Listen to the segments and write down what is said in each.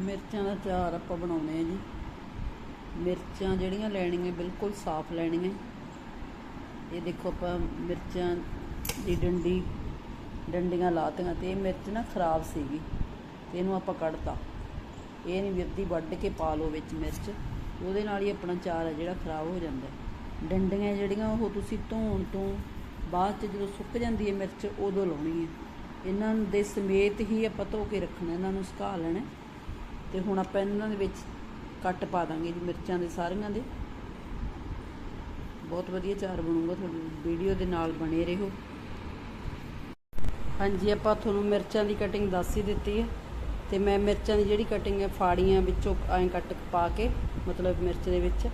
ਮਿਰਚਾਂ ਦਾ ਚਾਰ ਆਪਾਂ ਬਣਾਉਣੇ ਆ ਜੀ। ਮਿਰਚਾਂ ਜਿਹੜੀਆਂ ਲੈਣੀਆਂ, ਬਿਲਕੁਲ ਸਾਫ਼ ਲੈਣੀਆਂ। ਇਹ ਦੇਖੋ ਆਪਾਂ ਮਿਰਚਾਂ ਦੀ ਡੰਡੀ, ਡੰਡੀਆਂ ਲਾਤੀਆਂ ਤੇ ਇਹ ਮਿਰਚ ਨਾ ਖਰਾਬ ਸੀਗੀ ਤੇ ਇਹਨੂੰ ਆਪਾਂ ਕੱਢਤਾ। ਇਹ ਨਹੀਂ ਵਿਰਦੀ ਵੱਢ ਕੇ ਪਾ ਲਓ ਵਿੱਚ ਮਿਰਚ। ਉਹਦੇ ਨਾਲ ਹੀ ਆਪਣਾ ਚਾਰ ਹੈ ਜਿਹੜਾ ਖਰਾਬ ਹੋ ਜਾਂਦਾ ਡੰਡੀਆਂ ਜਿਹੜੀਆਂ, ਉਹ ਤੁਸੀਂ ਧੋਣ ਤੋਂ ਬਾਅਦ ਚ ਜਦੋਂ ਸੁੱਕ ਜਾਂਦੀ ਹੈ ਮਿਰਚ, ਉਦੋਂ ਲਾਉਣੀ ਹੈ। ਇਹਨਾਂ ਦੇ ਸਮੇਤ ਹੀ ਆਪਾਂ ਧੋ ਕੇ ਰੱਖਣਾ, ਇਹਨਾਂ ਨੂੰ ਸੁਕਾ ਲੈਣਾ ਤੇ ਹੁਣ ਆਪਾਂ ਇਹਨਾਂ ਦੇ ਵਿੱਚ ਕੱਟ ਪਾ ਦਾਂਗੇ ਜੀ ਮਿਰਚਾਂ ਦੇ ਸਾਰੀਆਂ ਦੇ। ਬਹੁਤ ਵਧੀਆ ਚਾਰ ਬਣੂਗਾ ਤੁਹਾਡੀ ਵੀਡੀਓ ਦੇ ਨਾਲ ਬਣੇ ਰਹੋ। ਹਾਂਜੀ, ਆਪਾਂ ਤੁਹਾਨੂੰ ਮਿਰਚਾਂ ਦੀ ਕਟਿੰਗ ਦੱਸ ਹੀ ਦਿੱਤੀ ਹੈ। ਤੇ ਮੈਂ ਮਿਰਚਾਂ ਦੀ ਜਿਹੜੀ ਕਟਿੰਗ ਹੈ, ਫਾੜੀਆਂ ਵਿੱਚੋਂ ਐਂ ਕੱਟ ਪਾ ਕੇ, ਮਤਲਬ ਮਿਰਚ ਦੇ ਵਿੱਚ।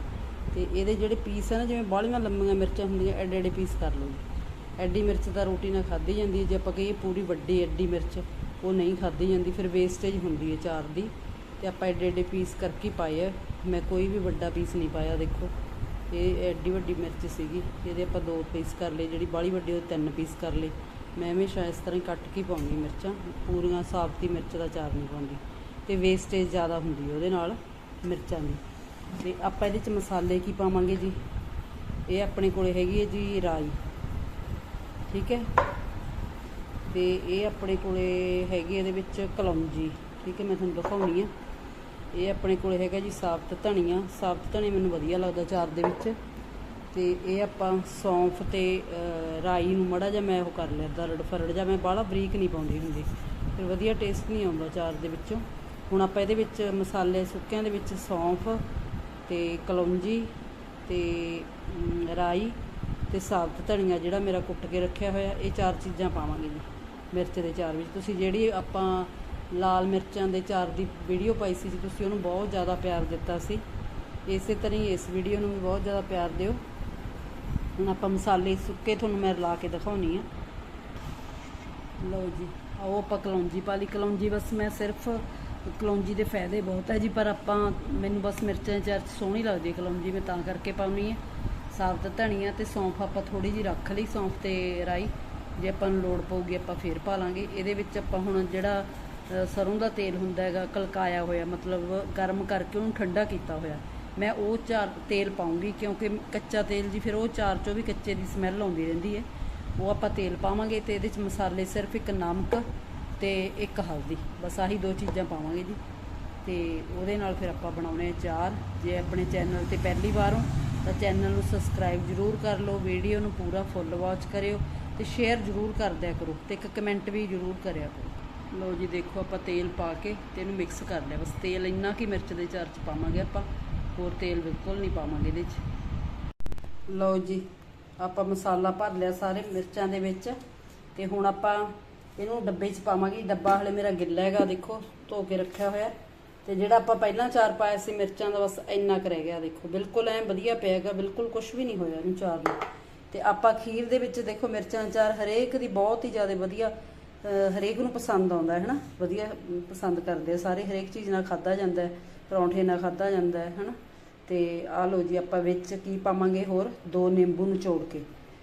ਤੇ ਇਹਦੇ ਜਿਹੜੇ ਪੀਸ ਹੈ ਨਾ, ਜਿਵੇਂ ਬਾਹਲੀਆਂ ਲੰਮੀਆਂ ਮਿਰਚਾਂ ਹੁੰਦੀਆਂ ਐਡੇ ਐਡੇ ਪੀਸ ਕਰ ਲਓ ਐਡੀ ਮਿਰਚ ਤਾਂ ਰੋਟੀ ਨਾਲ ਖਾਧੀ ਜਾਂਦੀ ਹੈ। ਜੇ ਆਪਾਂ ਕਹੀਏ ਪੂਰੀ ਵੱਡੀ ਐਡੀ ਮਿਰਚ, ਉਹ ਨਹੀਂ ਖਾਧੀ ਜਾਂਦੀ, ਫਿਰ ਵੇਸਟੇਜ ਹੁੰਦੀ ਹੈ ਚਾਰ ਦੀ। ਤੇ ਆਪਾਂ ਐਡੇ ਐਡੇ ਪੀਸ ਕਰਕੇ ਪਾਏ ਆ। ਮੈਂ ਕੋਈ ਵੀ ਵੱਡਾ ਪੀਸ ਨਹੀਂ ਪਾਇਆ, ਦੇਖੋ। ਇਹ ਐਡੀ ਵੱਡੀ ਮਿਰਚ ਸੀਗੀ। ਇਹਦੇ ਆਪਾਂ ਦੋ ਪੀਸ ਕਰ ਲਏ, ਜਿਹੜੀ ਬਾਹਲੀ ਵੱਡੀ ਉਹ ਤਿੰਨ ਪੀਸ ਕਰ ਲਏ। ਮੈਂ ਹਮੇਸ਼ਾ ਇਸ ਤਰ੍ਹਾਂ ਹੀ ਕੱਟ ਕੇ ਹੀ ਪਾਉਂਦੀ ਮਿਰਚਾਂ। ਪੂਰੀਆਂ ਸਾਬਤੀ ਮਿਰਚ ਦਾ ਚਾਰ ਨਹੀਂ ਪਾਉਂਦੀ। ਤੇ ਵੇਸਟੇਜ ਜ਼ਿਆਦਾ ਹੁੰਦੀ ਹੈ ਉਹਦੇ ਨਾਲ ਮਿਰਚਾਂ ਦੀ। ਤੇ ਆਪਾਂ ਇਹਦੇ ਚ ਮਸਾਲੇ ਕੀ ਪਾਵਾਂਗੇ ਜੀ? ਇਹ ਆਪਣੇ ਕੋਲੇ ਹੈਗੀ ਹੈ ਜੀ ਰਾਈ। ਠੀਕ ਹੈ? ਤੇ ਇਹ ਆਪਣੇ ਕੋਲੇ ਹੈਗੀ ਇਹਦੇ ਵਿੱਚ ਕਲੌਂਜੀ। ਠੀਕ ਹੈ, ਮੈਂ ਤੁਹਾਨੂੰ ਦਿਖਾਉਣੀ ਆ। ਇਹ ਆਪਣੇ ਕੋਲ ਹੈਗਾ ਜੀ ਸਾਬਤ ਧਨੀਆ। ਸਾਬਤ ਧਨੀਆ ਮੈਨੂੰ ਵਧੀਆ ਲੱਗਦਾ ਚਾਰ ਦੇ ਵਿੱਚ। ਤੇ ਇਹ ਆਪਾਂ ਸੌਂਫ ਤੇ ਰਾਈ ਨੂੰ ਮੜਾ ਜਿਹਾ ਮੈਂ ਉਹ ਕਰ ਲਿਆ, ਦਰੜ ਫਰੜ ਜਾਂ ਮੈਂ ਬਾਹਲਾ ਬਰੀਕ ਨਹੀਂ ਪਾਉਂਦੀ ਹੁੰਦੀ। ਫਿਰ ਵਧੀਆ ਟੇਸਟ ਨਹੀਂ ਆਉਂਦਾ ਚਾਰ ਦੇ ਵਿੱਚੋਂ। ਹੁਣ ਆਪਾਂ ਇਹਦੇ ਵਿੱਚ ਮਸਾਲੇ ਸੁੱਕਿਆਂ ਦੇ ਵਿੱਚ ਸੌਂਫ ਤੇ ਕਲੌਂਜੀ ਤੇ ਰਾਈ ਤੇ ਸਾਬਤ ਧਨੀਆ ਜਿਹੜਾ ਮੇਰਾ ਕੁੱਟ ਕੇ ਰੱਖਿਆ ਹੋਇਆ, ਇਹ ਚਾਰ ਚੀਜ਼ਾਂ ਪਾਵਾਂਗੇ ਜੀ। ਮਿਰਚ ਦੇ ਚਾਰ ਵਿੱਚ। ਤੁਸੀਂ ਜਿਹੜੀ ਆਪਾਂ ਲਾਲ ਮਿਰਚਾਂ ਦੇ ਚਾਰ ਦੀ ਵੀਡੀਓ ਪਾਈ ਸੀ ਜੀ, ਤੁਸੀਂ ਉਹਨੂੰ ਬਹੁਤ ਜ਼ਿਆਦਾ ਪਿਆਰ ਦਿੱਤਾ ਸੀ। ਇਸੇ ਤਰ੍ਹਾਂ ਹੀ ਇਸ ਵੀਡੀਓ ਨੂੰ ਵੀ ਬਹੁਤ ਜ਼ਿਆਦਾ ਪਿਆਰ ਦਿਓ। ਹੁਣ ਆਪਾਂ ਮਸਾਲੇ ਸੁੱਕੇ ਤੁਹਾਨੂੰ ਮੈਂ ਰਲਾ ਕੇ ਦਿਖਾਉਣੀ ਆ। ਲਓ ਜੀ ਆਓ ਆਪਾਂ ਕਲੌਂਜੀ ਪਾ ਲਈ। ਕਲੌਂਜੀ ਬਸ ਮੈਂ ਸਿਰਫ ਕਲੌਂਜੀ ਦੇ ਫਾਇਦੇ ਬਹੁਤ ਹੈ ਜੀ, ਪਰ ਆਪਾਂ ਮੈਨੂੰ ਬਸ ਮਿਰਚਾਂ ਚਾਰ ਚ ਸੋਹਣੀ ਲੱਗਦੀ ਹੈ ਕਲੌਂਜੀ, ਮੈਂ ਤਾਂ ਕਰਕੇ ਪਾਉਣੀ ਹੈ ਸਾਬਤ ਧਨੀਆ ਤੇ ਸੌਂਫ ਆਪਾਂ ਥੋੜੀ ਜੀ ਰੱਖ ਲਈ, ਸੌਂਫ ਤੇ ਰਾਈ। ਜੇ ਆਪਾਂ ਨੂੰ ਲੋੜ ਪਊਗੀ ਆਪਾਂ ਫੇਰ ਪਾ ਲਾਂਗੇ। ਇਹਦੇ ਵਿੱਚ ਆਪਾਂ ਹੁਣ ਜਿਹੜਾ ਸਰੋਂ ਦਾ ਤੇਲ ਹੁੰਦਾ ਹੈਗਾ, ਕਲਕਾਇਆ ਹੋਇਆ, ਮਤਲਬ ਗਰਮ ਕਰਕੇ ਉਹਨੂੰ ਠੰਡਾ ਕੀਤਾ ਹੋਇਆ। ਮੈਂ ਉਹ ਚਾਰ ਤੇਲ ਪਾਉਂਗੀ ਕਿਉਂਕਿ ਕੱਚਾ ਤੇਲ ਜੀ, ਫਿਰ ਉਹ ਚਾਰ ਚੋਂ ਵੀ ਕੱਚੇ ਦੀ ਸਮੈਲ ਆਉਂਦੀ ਰਹਿੰਦੀ ਹੈ। ਉਹ ਆਪਾਂ ਤੇਲ ਪਾਵਾਂਗੇ ਤੇ ਇਹਦੇ ਚ ਮਸਾਲੇ ਸਿਰਫ ਇੱਕ ਨਮਕ ਤੇ ਇੱਕ ਹਲਦੀ, ਬਸ ਆਹੀ ਦੋ ਚੀਜ਼ਾਂ ਪਾਵਾਂਗੇ ਜੀ। ਤੇ ਉਹਦੇ ਨਾਲ ਫਿਰ ਆਪਾਂ ਬਣਾਉਣੇ ਆ ਚਾਰ ਜੇ ਆਪਣੇ ਚੈਨਲ ਤੇ ਪਹਿਲੀ ਵਾਰ ਹੋ, ਤਾਂ ਚੈਨਲ ਨੂੰ ਸਬਸਕ੍ਰਾਈਬ ਜਰੂਰ ਕਰ ਲਓ ਵੀਡੀਓ ਨੂੰ ਪੂਰਾ ਫੁੱਲ ਵਾਚ ਕਰਿਓ ਤੇ ਸ਼ੇਅਰ ਜਰੂਰ ਕਰ ਦਿਆ ਕਰੋ ਤੇ ਇੱਕ ਕਮੈਂਟ ਵੀ ਜਰੂਰ ਕਰਿਆ ਕਰੋ। ਲਓ ਜੀ, ਦੇਖੋ ਆਪਾਂ ਤੇਲ ਪਾ ਕੇ ਤੇ ਇਹਨੂੰ ਮਿਕਸ ਕਰ ਲਿਆ। ਬਸ ਤੇਲ ਇੰਨਾ ਕੀ ਮਿਰਚ ਦੇ ਚਾਰ ਚ ਪਾਵਾਂਗੇ ਆਪਾਂ। ਹੋਰ ਤੇਲ ਬਿਲਕੁਲ ਨਹੀਂ ਪਾਵਾਂਗੇ ਇਹਦੇ ਚ। ਲਓ ਜੀ, ਆਪਾਂ ਮਸਾਲਾ ਭਰ ਲਿਆ ਸਾਰੇ ਮਿਰਚਾਂ ਦੇ ਵਿੱਚ। ਤੇ ਹੁਣ ਆਪਾਂ ਇਹਨੂੰ ਡੱਬੇ 'ਚ ਪਾਵਾਂਗੇ। ਡੱਬਾ ਹਲੇ ਮੇਰਾ ਗਿੱਲਾ ਹੈਗਾ, ਦੇਖੋ, ਧੋ ਕੇ ਰੱਖਿਆ ਹੋਇਆ। ਤੇ ਜਿਹੜਾ ਆਪਾਂ ਪਹਿਲਾਂ ਚਾਰ ਪਾਇਆ ਸੀ ਮਿਰਚਾਂ ਦਾ, ਬਸ ਇੰਨਾ ਕੁ ਰਹਿ ਗਿਆ, ਦੇਖੋ। ਬਿਲਕੁਲ ਐ ਵਧੀਆ ਪਿਆਗਾ ਬਿਲਕੁਲ ਕੁਝ ਵੀ ਨਹੀਂ ਹੋਇਆ ਇਹਨੂੰ ਚਾਰ ਨੂੰ। ਤੇ ਆਪਾਂ ਖੀਰ ਦੇ ਵਿੱਚ, ਦੇਖੋ, ਮਿਰਚਾਂ ਦਾ ਚਾਰ ਹਰੇਕ ਦੀ ਬਹੁਤ ਹੀ ਜ਼ਿਆਦਾ ਵਧੀਆ ਹਰੇਕ ਨੂੰ ਪਸੰਦ ਆਉਂਦਾ ਹੈ, ਹਨਾ? ਵਧੀਆ ਪਸੰਦ ਕਰਦੇ ਆ ਸਾਰੇ, ਹਰੇਕ ਚੀਜ਼ ਨਾਲ ਖਾਦਾ ਜਾਂਦਾ ਹੈ, ਪਰੌਂਠੇ ਨਾਲ ਖਾਦਾ ਜਾਂਦਾ ਹੈ, ਹਨਾ? ਤੇ ਆ ਲਓ ਜੀ, ਆਪਾਂ ਵਿੱਚ ਕੀ ਪਾਵਾਂਗੇ ਹੋਰ? ਦੋ ਨਿੰਬੂ ਨਿਚੋੜ ਕੇ।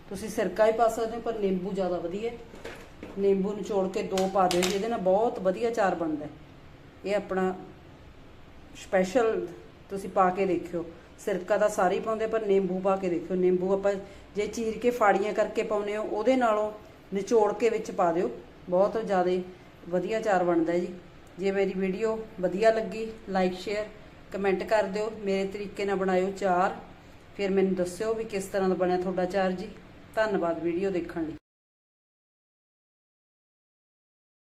ਤੁਸੀਂ ਸਿਰਕਾ ਹੀ ਪਾ ਸਕਦੇ ਹੋ, ਪਰ ਨਿੰਬੂ ਜ਼ਿਆਦਾ ਵਧੀਆ ਨਿੰਬੂ ਨਿਚੋੜ ਕੇ ਦੋ ਪਾ ਦਿਓ ਜੀ, ਇਹਦੇ ਨਾਲ ਬਹੁਤ ਵਧੀਆ ਚਾਰ ਬਣਦਾ ਇਹ ਆਪਣਾ ਸਪੈਸ਼ਲ ਤੁਸੀਂ ਪਾ ਕੇ ਦੇਖਿਓ। ਸਿਰਕਾ ਤਾਂ ਸਾਰੇ ਹੀ ਪਾਉਂਦੇ ਪਰ ਨਿੰਬੂ ਪਾ ਕੇ ਦੇਖਿਓ। ਨਿੰਬੂ ਆਪਾਂ ਜੇ ਚੀਰ ਕੇ ਫਾੜੀਆਂ ਕਰਕੇ ਪਾਉਨੇ ਹੋ, ਉਹਦੇ ਨਾਲੋਂ ਨਿਚੋੜ ਕੇ ਵਿੱਚ ਪਾ ਦਿਓ। ਬਹੁਤ ਜ਼ਿਆਦਾ ਵਧੀਆ ਚਾਰ ਬਣਦਾ ਜੀ। ਜੇ ਮੇਰੀ ਵੀਡੀਓ ਵਧੀਆ ਲੱਗੀ ਲਾਈਕ ਸ਼ੇਅਰ ਕਮੈਂਟ ਕਰ ਦਿਓ। ਮੇਰੇ ਤਰੀਕੇ ਨਾਲ ਬਣਾਇਓ ਚਾਰ ਫਿਰ ਮੈਨੂੰ ਦੱਸਿਓ ਵੀ ਕਿਸ ਤਰ੍ਹਾਂ ਦਾ ਬਣਿਆ ਤੁਹਾਡਾ ਚਾਰ ਜੀ। ਧੰਨਵਾਦ ਵੀਡੀਓ ਦੇਖਣ ਲਈ।